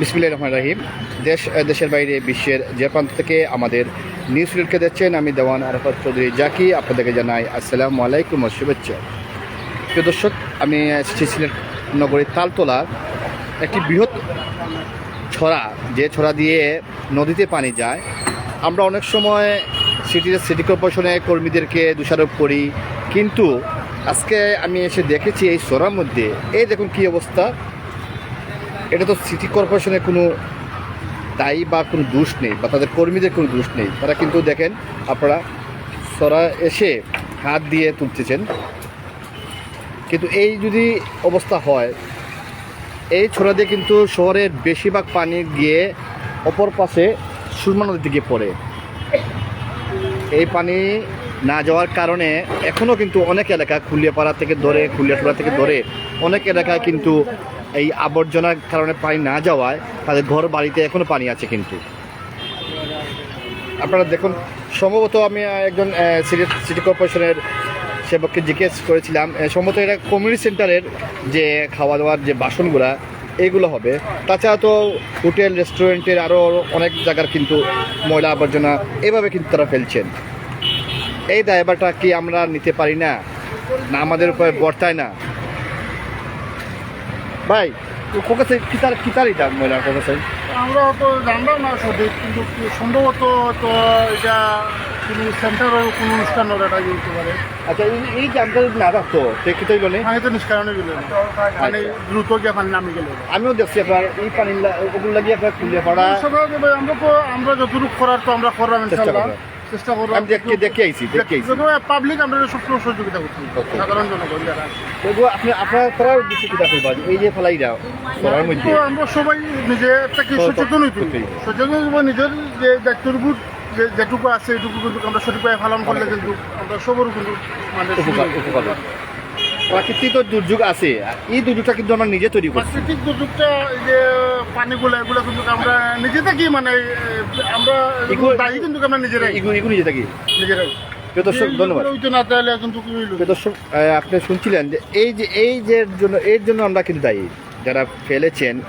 বিসমিল্লাহির রহমান রাহিম। দেশ দেশের বাইরে, বিশ্বের যে প্রান্ত থেকে আমাদের নিউজ রিডকে দেখছেন, আমি দেওয়ান আরাফাত চৌধুরী জাকি, আপনাদেরকে জানাই আসসালামু আলাইকুম শুভেচ্ছা। প্রিয় দর্শক, আমি সিলেট নগরীর তালতলা। একটি বৃহৎ ছড়া, যে ছড়া দিয়ে নদীতে পানি যায়। আমরা অনেক সময় সিটির সিটি কর্পোরেশনের কর্মীদেরকে দোষারোপ করি, কিন্তু আজকে আমি এসে দেখেছি এই ছড়ার মধ্যে। এই দেখুন কী অবস্থা। এটা তো সিটি কর্পোরেশনের কোনো দায়ী বা কোনো দোষ নেই, বা তাদের কর্মীদের কোনো দোষ নেই। তারা কিন্তু দেখেন, আপনারা সরা এসে হাত দিয়ে তুলতেছেন। কিন্তু এই যদি অবস্থা হয়, এই ছোড়া দিয়ে কিন্তু শহরের বেশিরভাগ পানি গিয়ে অপর পাশে সুরমা নদীতে গিয়ে পড়ে। এই পানি না যাওয়ার কারণে এখনও কিন্তু অনেক এলাকা, খুলিয়াপাড়া থেকে ধরে, খুলিয়াটোলা থেকে ধরে অনেক এলাকায় কিন্তু এই আবর্জনার কারণে পানি না যাওয়ায় তাদের ঘর বাড়িতে এখনও পানি আছে কিন্তু। আপনারা দেখুন, সম্ভবত আমি একজন সিটি কর্পোরেশনের সেবককে জিজ্ঞেস করেছিলাম সম্ভবত এটা কমিউনিটি সেন্টারের যে খাওয়া দাওয়ার যে বাসনগুলা এইগুলো হবে। তাছাড়া তো হোটেল, রেস্টুরেন্টের আরও অনেক জায়গার কিন্তু ময়লা আবর্জনা এভাবে কিন্তু তারা ফেলছেন। এই দায়ভারটা কি আমরা নিতে পারি না? না আমাদের উপরে বর্তায় না? ভাই কোকাছে কিতার কিতার এটা ময়লার কোকাছে আমরা তো জানলাম না সঠিক কিন্তু সম্ভবত তো এটা কোনো সেন্টারের কোনো অনুষ্ঠানের এটা ইয়ে হতে পারে। আচ্ছা এই জামটা না থাকতো সে কি তৈল নেই পানি তো নিষ্কারণে গেলে মানে দ্রুত গিয়ে পানি নামে গেলে। আমিও দেখছি আপনার এই পানি ওগুলো লাগিয়ে আপনার খুলে পড়া। আমরা তো আমরা যতটুকু করার তো আমরা করলাম ইনশাল্লাহ। চেষ্টা করব। আমি দেখি দেখে আইছি দেখে আইছি। পাবলিক আমরা সবসময় সহযোগিতা করছি. সাধারণ জনগণ যারা। আপনি আপনার তারা উদ্দেশ্য কি দেখতে পারেন এই যে ফেলাই দাও করার মধ্যে। আমরা সবাই নিজে একটা কি সচেতন হইতে সচেতন হইব নিজের যে দায়িত্বের যে যেটুকু আছে এটুকু কিন্তু আমরা সঠিকভাবে পালন করলে কিন্তু আমরা সবর কিন্তু মানে। প্রাকৃতিক দুর্যোগ আছে। এই দুর্যোগটা কিন্তু আমরা নিজে তৈরি করছি। প্রাকৃতিক দুর্যোগটা এই যে পানিগুলো এগুলো কিন্তু আমরা নিজে থেকেই মানে আমরা এগুলো- দায়ী কিন্তু আমরা নিজেরাই। এগুলো এগুলো নিজে থাকি নিজেরাই। প্রিয় দর্শক ধন্যবাদ। না তাহলে কিন্তু কি দর্শক আপনি শুনছিলেন যে এই যে এই যে জন্য এর জন্য আমরা কিন্তু দায়ী। যারা ফেলেছেন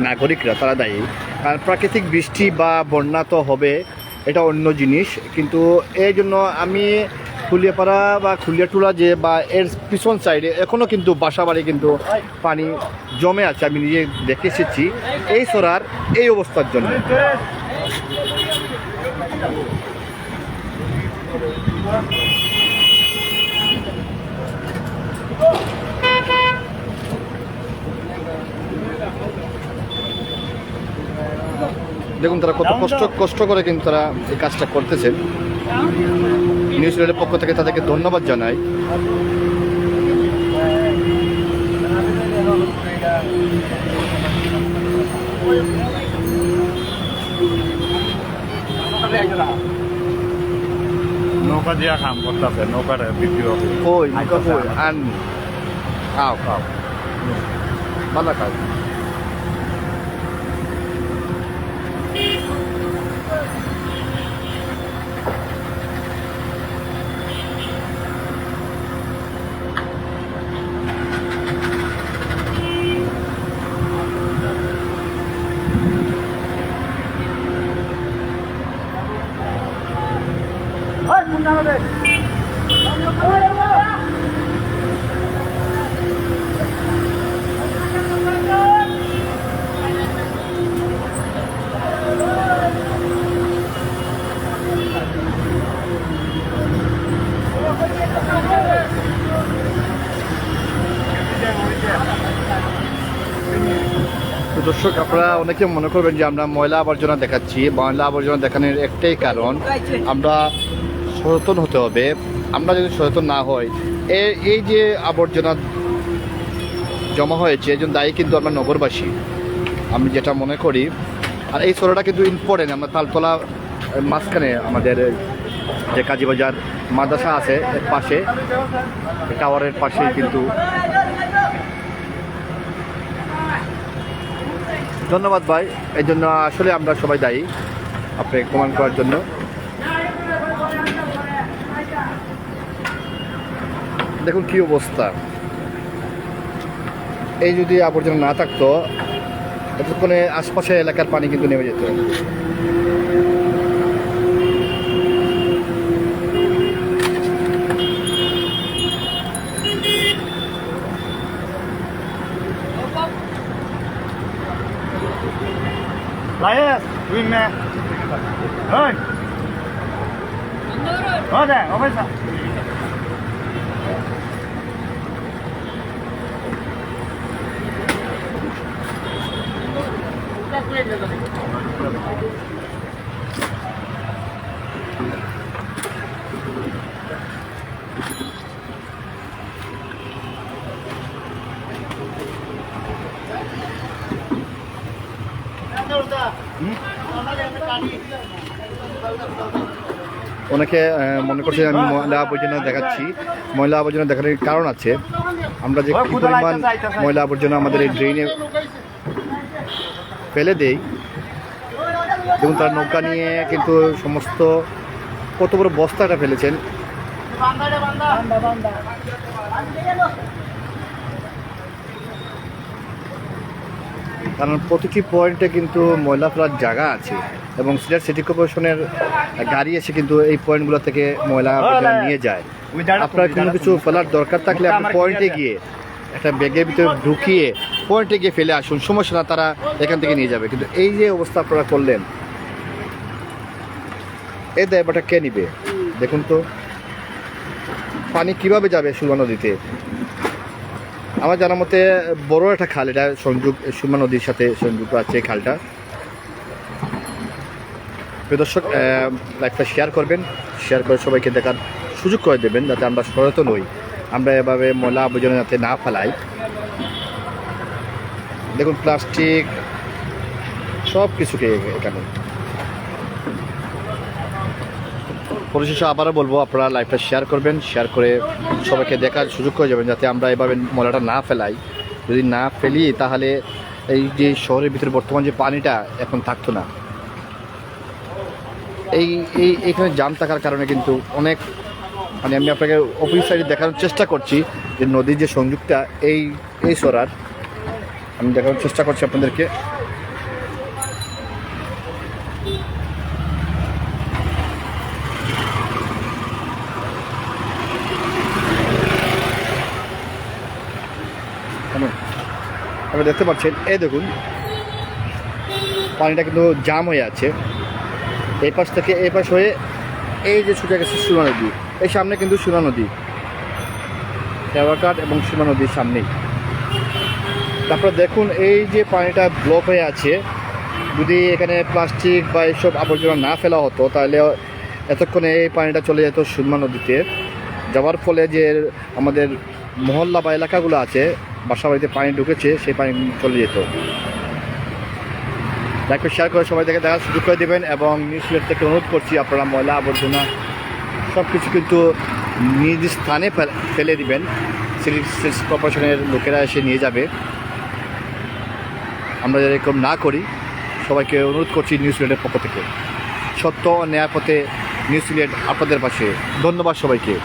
নাগরিকরা তারা দায়ী। কারণ প্রাকৃতিক বৃষ্টি বা বন্যা তো হবে এটা অন্য জিনিস। কিন্তু এই জন্য আমি খুলিয়াপাড়া বা খুলিয়াটুলা যে বা এর পিছন সাইডে এখনও কিন্তু বাসা বাড়ি কিন্তু পানি জমে আছে, আমি নিজে দেখে এসেছি। এই সরার এই অবস্থার জন্য। দেখুন তারা কত কষ্ট কষ্ট করে কিন্তু তারা এই কাজটা করতেছেন নিউজিল্যান্ডের পক্ষ থেকে তাদেরকে ধন্যবাদ জানাই। নৌকা দিয়া কাম করতেছে নৌকার বিক্রিও কই নৌকা কই? আন খাও খাও ভালো কাজ তো দর্শক আপনারা অনেকে মনে করবেন যে আমরা ময়লা আবর্জনা দেখাচ্ছি। ময়লা আবর্জনা দেখানোর একটাই কারণ আমরা সচেতন হতে হবে। আমরা যদি সচেতন না হই এই যে আবর্জনা জমা হয়েছে এর জন্য দায়ী কিন্তু আমরা নগরবাসী। আমি যেটা মনে করি, আর এই সরোটা কিন্তু ইম্পর্টেন্ট আমরা তালতলা মাঝখানে আমাদের যে কাজীবাজার মাদ্রাসা আছে, এর পাশে টাওয়ারের পাশে কিন্তু। ধন্যবাদ ভাই এই জন্য আসলে আমরা সবাই দায়ী আপনি কমান করার জন্য। দেখুন কি অবস্থা। এই যদি আবর্জনা না থাকতো এতক্ষণে আশপাশে এলাকার পানি কিন্তু নেমে যেত। ও দে ও পয়সা অনেকে মনে করছে আমি ময়লা আবর্জনা দেখাচ্ছি। ময়লা আবর্জনা দেখানোর কারণ আছে। আমরা যে পরিমাণ ময়লা আবর্জনা আমাদের এই ড্রেনে ফেলে দেই। এবং তার নৌকা নিয়ে কিন্তু সমস্ত কত বড় বস্তাটা ফেলেছেন। কারণ প্রতিটি পয়েন্টে কিন্তু ময়লা ফেলার জায়গা আছে এবং সিলেট সিটি কর্পোরেশনের গাড়ি এসে কিন্তু এই পয়েন্টগুলো থেকে ময়লা নিয়ে যায়। আপনার কোনো কিছু ফেলার দরকার থাকলে আপনি পয়েন্টে গিয়ে একটা ব্যাগের ভিতরে ঢুকিয়ে পয়েন্টে গিয়ে ফেলে আসুন। সমস্যা না, তারা এখান থেকে নিয়ে যাবে। কিন্তু এই যে অবস্থা আপনারা করলেন এই দায়বাটা কে নিবে? দেখুন তো। পানি কীভাবে যাবে সুরমা নদীতে? আমার জানার মতে বড় একটা খাল, এটা সংযোগ সুরমা নদীর সাথে সংযুক্ত আছে এই খালটা। দর্শক লাইভটা শেয়ার করবেন। শেয়ার করে সবাইকে দেখার সুযোগ করে দেবেন, যাতে আমরা সচেতন হই। আমরা এভাবে ময়লা আবর্জনা যাতে না ফেলাই। দেখুন প্লাস্টিক সব কিছুকে এখানে। পরিশেষে আবারও বলব, আপনারা লাইভটা শেয়ার করবেন শেয়ার করে সবাইকে দেখার সুযোগ করে যাবেন যাতে আমরা এভাবে ময়লাটা না ফেলাই। যদি না ফেলি, তাহলে এই যে শহরের ভিতরে বর্তমান যে পানিটা, এখন থাকতো না। এই এই, এখানে জাম থাকার কারণে কিন্তু অনেক মানে আমি আপনাকে অপোজিট সাইডে দেখানোর চেষ্টা করছি যে নদীর যে সংযোগটা এই এই সরার, আমি দেখানোর চেষ্টা করছি আপনাদেরকে? আপনি দেখতে পাচ্ছেন, এই দেখুন, পানিটা কিন্তু জাম হয়ে আছে। এই পাশ থেকে, এই পাশ হয়ে এই যে ছুটে গেছে সুরা নদী এই সামনে কিন্তু সুরা নদী। খেওয়াঘাট এবং সুরা নদীর সামনেই। তারপর দেখুন, এই যে পানিটা ব্লক হয়ে আছে, যদি এখানে প্লাস্টিক বা এইসব আবর্জনা না ফেলা হতো, তাহলে এতক্ষণে এই পানিটা চলে যেত সুরমা নদীতে। যাওয়ার ফলে যে আমাদের মহল্লা বা এলাকাগুলো আছে বাসা বাড়িতে পানি ঢুকেছে, সেই পানি চলে যেত। লাইভটা শেয়ার করে সবাই দেখে দেখার সুযোগ করে দেবেন এবং নিউজ থেকে অনুরোধ করছি, আপনারা ময়লা আবর্জনা সব কিছু কিন্তু নিজ স্থানে ফেল- দিবেন। সিটি সিটি কর্পোরেশনের লোকেরা এসে নিয়ে যাবে। আমরা এরকম না করি, সবাইকে অনুরোধ করছি নিউজ সিলেটের পক্ষ থেকে। সত্য ন্যায় পথে নিউজ সিলেট আপনাদের পাশে। ধন্যবাদ সবাইকে।